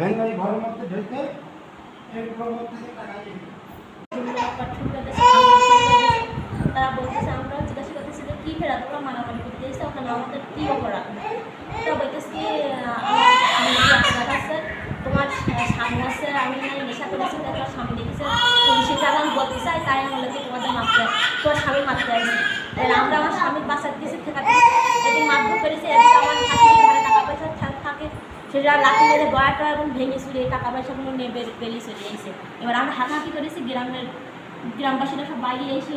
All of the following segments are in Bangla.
এই ঘরের মধ্যে ঢুকে। দিয়েছে দিয়েছে। আমরা তোমরা স্বামী তোমার স্বামী দেখেছে কারণে বলতে চাই তাই আমি বলে তোমাদের মারতে তোমার স্বামী মারতে আমরা স্বামীর বাসার কিছু ঠেকাতে এদিন মারধর সেটা লাঠি মেরে বয়াটা এবং ভেঙে চুরে টাকা পয়সাগুলো নিয়ে বের বেরিয়ে চলে এসে এবার আমরা হাঁটাহাঁটি করেছি গ্রামের গ্রামবাসীরা সব বাইরে এসে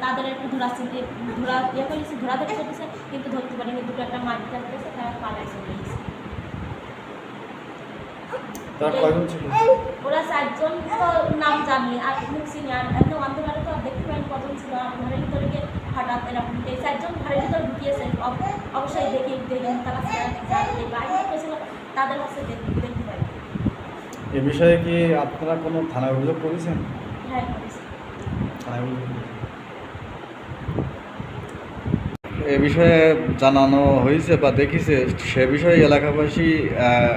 তাদের একটু ধরাচ্ছে যে ধরা ইয়ে করেছে ধরা ধরে করতেছে কিন্তু ধরতে পারেনি। দুটো একটা মাটি কাটতেছে তারা পালাই চলে ওরা চারজন তো নাম জানি আর মুখ চিনি আর এমনি অন্ধকারে তো দেখতে পারেন কজন ছিল। আর ঘরের ভিতরে গিয়ে হঠাৎ এরকম চারজন ঘরের ভিতরে ঢুকিয়েছে। অব- অবশ্যই দেখি দেখি তারা বাইরে তাদের কাছে দেখতে এ বিষয়ে কি আপনারা কোনো থানায় অভিযোগ করেছেন? হ্যাঁ থানায় অভিযোগ এ বিষয়ে জানানো হয়েছে বা দেখিছে সে বিষয়ে এলাকাবাসী হ্যাঁ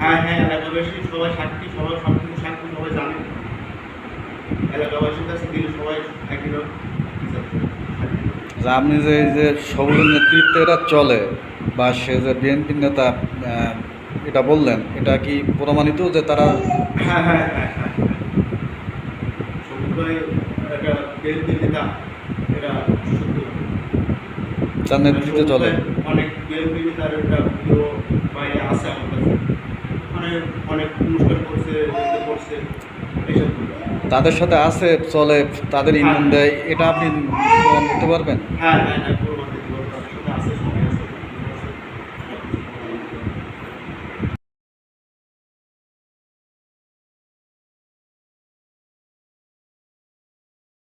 হ্যাঁ এলাকাবাসী সবাই সাক্ষী সবাই সব কিছু সাক্ষী সবাই জানে। এলাকাবাসীর কাছে দিলে সবাই একই রকম আপনি যে এই যে সবুজ নেতৃত্বে এটা চলে বা সে যে বিএনপির নেতা এটা বললেন এটা কি প্রমাণিত যে তারা হ্যাঁ হ্যাঁ হ্যাঁ হ্যাঁ তার নেতৃত্বে চলে। অনেক বিএনপি নেতার একটা ভিডিও বাইরে আছে আমার কাছে। মানে অনেক অনুষ্ঠান করছে করছে এইসব। তাদের সাথে আছে চলে তাদের ইন্ধন দেয় এটা আপনি প্রমাণ করতে পারবেন? হ্যাঁ হ্যাঁ হ্যাঁ